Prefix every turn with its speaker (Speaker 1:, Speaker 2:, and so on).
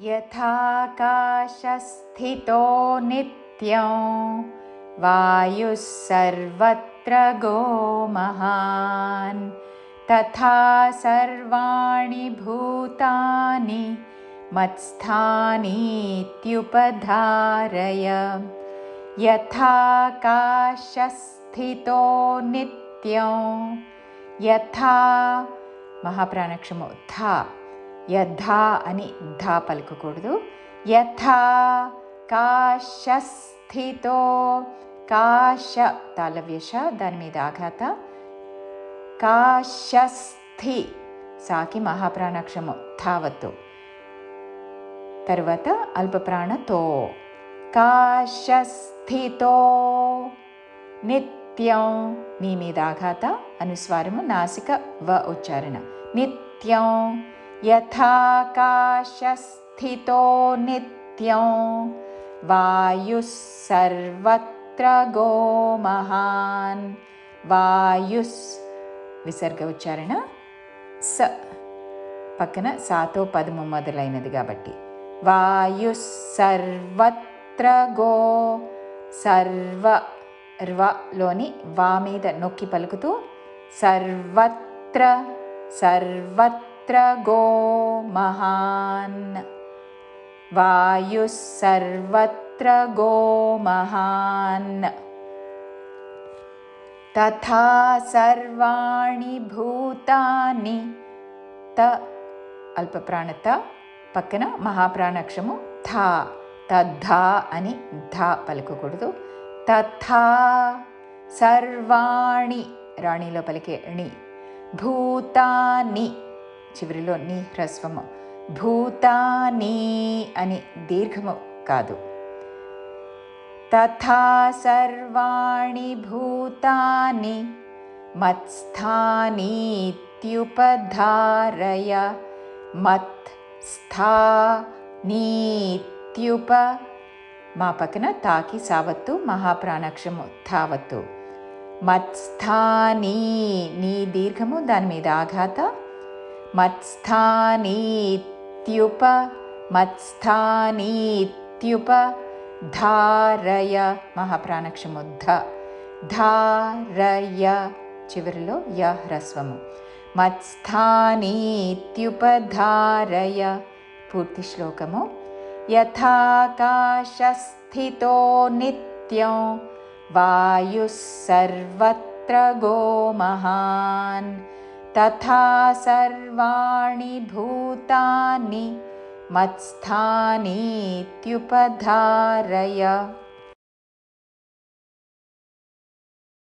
Speaker 1: यथाकाशस्थितो नित्यं वायुः सर्वत्र गोमहान्। तथा सर्वाणि भूतानि मत्स्थानीत्युपधारय। यथाकाशस्थितो नित्यं यथा महाप्राणक्षमो था యథా అని ధా పలుకకూడదు. యథా కాశస్థితో కాశ తాళవ్యష దాని మీద ఆఘాత. కాశస్థి సాకి మహాప్రాణాక్షము థావత్తు తర్వాత అల్పప్రాణతో. కాశస్థితో నిత్యం నీ మీద ఆఘాత. అనుస్వారము నాసిక వ ఉచ్చారణ. నిత్యం యథాకాశస్థితో నిత్యం వాయు సర్వత్ర గో మహాన్ వాయుస్ విసర్గ ఉచ్చారణ స పక్కన సాతో పదము మొదలైనది కాబట్టి వాయు సర్వత్ర గో సర్వ లోని వా మీద నొక్కి పలుకుతూ సర్వత్ర సర్వత్ర గో మహాన్ వాయు సర్వత్ర గో మహాన్ తథా సర్వాణి భూతాని త అల్పప్రాణత పక్కన మహాప్రాణాక్షము థా తద్ధా అని ధా పలకకూడదు తథా సర్వాణి రాణిలో పలికే ణి భూతాని చివరిలో నీ హ్రస్వము. భూతాని అని దీర్ఘము కాదు. తథా సర్వాణి భూతాని మత్స్థానీత్యుపధారయ మత్ స్థానీత్యుప మా పక్కన తాకి సావత్తు మహాప్రాణాక్షము థావత్తు మత్స్థానీ నీ దీర్ఘము దాని మీద ఆఘాత మత్స్థానీత్యుప మత్స్థానీత్యుప ధారయ మహాప్రాణాక్షము ధ ధారయ చివరిలో య హ్రస్వము మత్స్థానీత్యుపధారయ పూర్తి శ్లోకము యథాకాశస్థితో నిత్యం వాయుः सर्वत्र गो महान् तथा सर्वाणि भूतानि मत्स्थानीत्युपधारय